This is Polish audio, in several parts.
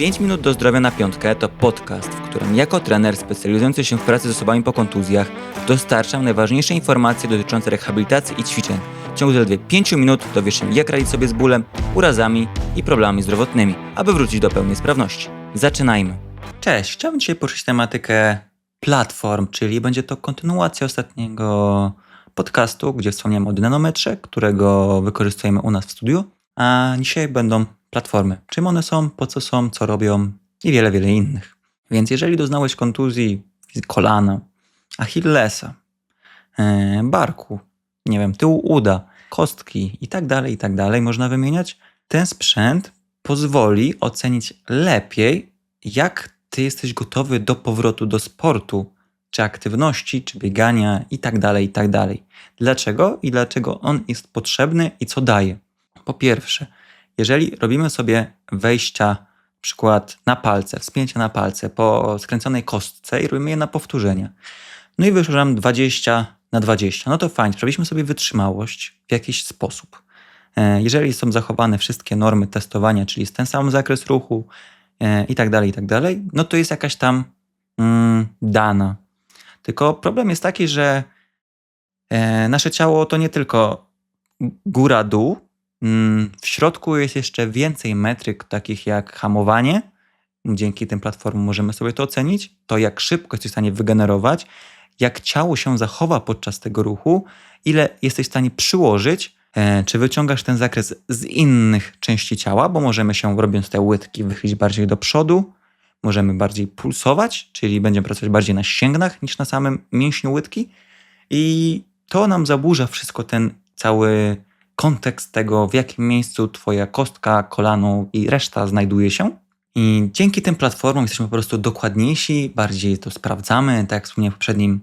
5 minut do zdrowia na piątkę to podcast, w którym jako trener specjalizujący się w pracy z osobami po kontuzjach dostarczam najważniejsze informacje dotyczące rehabilitacji i ćwiczeń. W ciągu zaledwie 5 minut dowiesz się jak radzić sobie z bólem, urazami i problemami zdrowotnymi, aby wrócić do pełnej sprawności. Zaczynajmy. Cześć, chciałbym dzisiaj poruszyć tematykę platform, czyli będzie to kontynuacja ostatniego podcastu, gdzie wspomniałem o dynanometrze, którego wykorzystujemy u nas w studiu, a dzisiaj będą platformy. Czym one są, po co są, co robią i wiele, wiele innych. Więc jeżeli doznałeś kontuzji kolana, achillesa, e, barku, nie wiem, tyłu uda, kostki i tak dalej, i tak dalej, można wymieniać, ten sprzęt pozwoli ocenić lepiej, jak ty jesteś gotowy do powrotu do sportu, czy aktywności, czy biegania i tak dalej, i tak dalej. Dlaczego i dlaczego on jest potrzebny i co daje? Po pierwsze, jeżeli robimy sobie wejścia, przykład na palce, wspięcia na palce po skręconej kostce i robimy je na powtórzenia, no i wyszło nam 20 na 20, no to fajnie, sprawiliśmy sobie wytrzymałość w jakiś sposób. E, Jeżeli są zachowane wszystkie normy testowania, czyli jest ten sam zakres ruchu e, i tak dalej, i tak dalej, no to jest jakaś tam mm, dana. Tylko problem jest taki, że e, nasze ciało to nie tylko góra-dół, W środku jest jeszcze więcej metryk, takich jak hamowanie. Dzięki tym platformom możemy sobie to ocenić. To, jak szybko jesteś w stanie wygenerować, jak ciało się zachowa podczas tego ruchu, ile jesteś w stanie przyłożyć, e, czy wyciągasz ten zakres z innych części ciała, bo możemy się, robiąc te łydki, wychylić bardziej do przodu, możemy bardziej pulsować, czyli będziemy pracować bardziej na ścięgnach niż na samym mięśniu łydki. I to nam zaburza wszystko ten cały kontekst tego, w jakim miejscu Twoja kostka, kolano i reszta znajduje się. I dzięki tym platformom jesteśmy po prostu dokładniejsi, bardziej to sprawdzamy, tak jak wspomniałem w poprzednim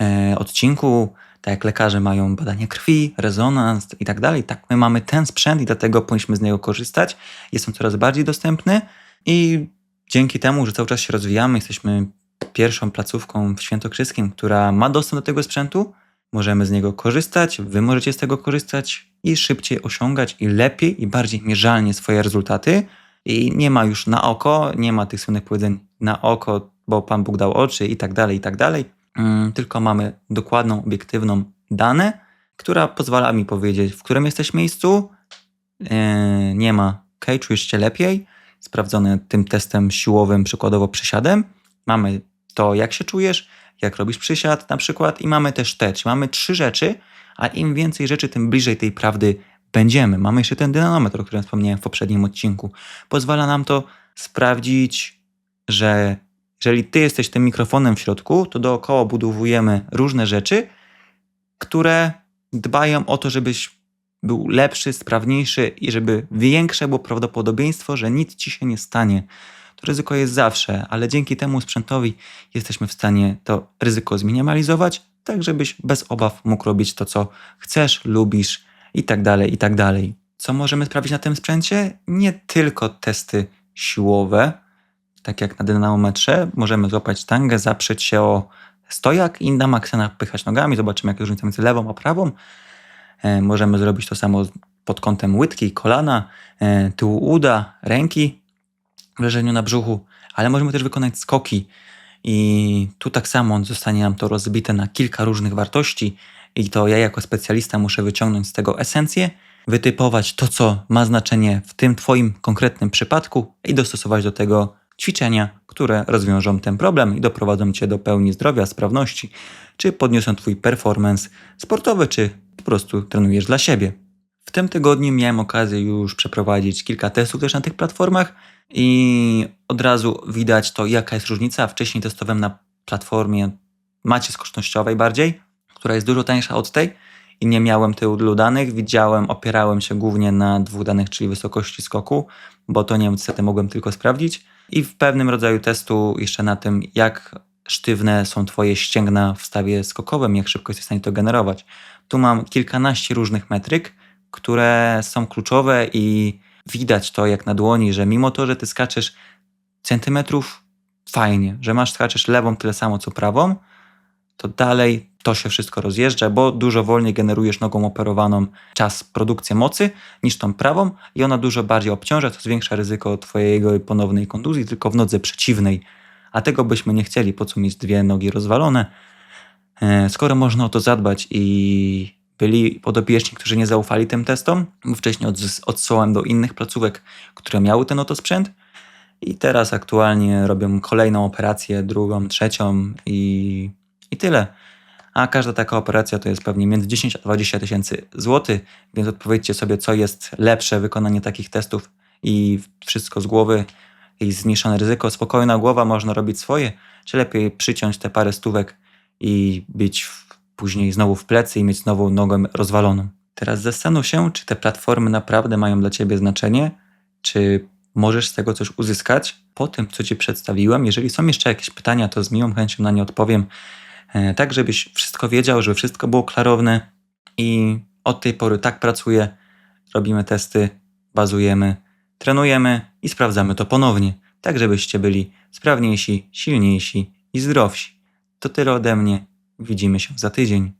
e, odcinku, tak jak lekarze mają badanie krwi, rezonans i tak dalej, tak my mamy ten sprzęt i dlatego powinniśmy z niego korzystać. Jest on coraz bardziej dostępny i dzięki temu, że cały czas się rozwijamy, jesteśmy pierwszą placówką w Świętokrzyskim, która ma dostęp do tego sprzętu, możemy z niego korzystać, wy możecie z tego korzystać i szybciej osiągać i lepiej i bardziej mierzalnie swoje rezultaty. I nie ma już na oko, nie ma tych słynnych powiedzeń na oko, bo Pan Bóg dał oczy i tak dalej, i tak dalej. Mm, Tylko mamy dokładną, obiektywną dane, która pozwala mi powiedzieć, w którym jesteś miejscu. Yy, Nie ma, ok, czujesz się lepiej, sprawdzone tym testem siłowym, przykładowo przysiadem. Mamy to, jak się czujesz, jak robisz przysiad na przykład i mamy też te, czyli mamy trzy rzeczy, a im więcej rzeczy, tym bliżej tej prawdy będziemy. Mamy jeszcze ten dynanometr, o którym wspomniałem w poprzednim odcinku. Pozwala nam to sprawdzić, że jeżeli ty jesteś tym mikrofonem w środku, to dookoła budowujemy różne rzeczy, które dbają o to, żebyś był lepszy, sprawniejszy i żeby większe było prawdopodobieństwo, że nic ci się nie stanie. Ryzyko jest zawsze, ale dzięki temu sprzętowi jesteśmy w stanie to ryzyko zminimalizować, tak żebyś bez obaw mógł robić to, co chcesz, lubisz i tak dalej, i tak dalej. Co możemy sprawdzić na tym sprzęcie? Nie tylko testy siłowe, tak jak na dynamometrze. Możemy złapać tangę, zaprzeć się o stojak i na maksa napychać nogami. Zobaczymy, jaka jest różnica między lewą a prawą. E, możemy zrobić to samo pod kątem łydki, kolana, e, tyłu uda, ręki leżeniu na brzuchu, ale możemy też wykonać skoki. I tu tak samo zostanie nam to rozbite na kilka różnych wartości. I to ja jako specjalista muszę wyciągnąć z tego esencję, wytypować to, co ma znaczenie w tym Twoim konkretnym przypadku i dostosować do tego ćwiczenia, które rozwiążą ten problem i doprowadzą Cię do pełni zdrowia, sprawności, czy podniosą Twój performance sportowy, czy po prostu trenujesz dla siebie. W tym tygodniu miałem okazję już przeprowadzić kilka testów też na tych platformach i od razu widać to, jaka jest różnica. Wcześniej testowałem na platformie macie skocznościowej bardziej, która jest dużo tańsza od tej i nie miałem tylu danych. Widziałem, opierałem się głównie na dwóch danych, czyli wysokości skoku, bo to niestety mogłem tylko sprawdzić. I w pewnym rodzaju testu jeszcze na tym, jak sztywne są Twoje ścięgna w stawie skokowym, jak szybko jesteś w stanie to generować. Tu mam kilkanaście różnych metryk, które są kluczowe i widać to jak na dłoni, że mimo to, że Ty skaczesz centymetrów fajnie, że masz skaczesz lewą tyle samo co prawą, to dalej to się wszystko rozjeżdża, bo dużo wolniej generujesz nogą operowaną czas produkcji mocy niż tą prawą i ona dużo bardziej obciąża, co zwiększa ryzyko twojego ponownej kontuzji tylko w nodze przeciwnej. A tego byśmy nie chcieli, po co mieć dwie nogi rozwalone. E, Skoro można o to zadbać i byli podopieczni, którzy nie zaufali tym testom, wcześniej odsyłałem do innych placówek, które miały ten oto sprzęt i teraz aktualnie robią kolejną operację, drugą, trzecią i, i tyle. A każda taka operacja to jest pewnie między 10 a 20 tysięcy złotych, więc odpowiedzcie sobie, co jest lepsze wykonanie takich testów i wszystko z głowy i zmniejszone ryzyko. Spokojna głowa, można robić swoje, czy lepiej przyciąć te parę stówek i być w, później znowu w plecy i mieć znowu nogę rozwaloną. Teraz zastanów się, czy te platformy naprawdę mają dla Ciebie znaczenie, czy możesz z tego coś uzyskać po tym, co Ci przedstawiłem. Jeżeli są jeszcze jakieś pytania, to z miłą chęcią na nie odpowiem, e, tak żebyś wszystko wiedział, żeby wszystko było klarowne i od tej pory tak pracuję, robimy testy, bazujemy, trenujemy i sprawdzamy to ponownie, tak żebyście byli sprawniejsi, silniejsi i zdrowsi. To tyle ode mnie. Widzimy się za tydzień.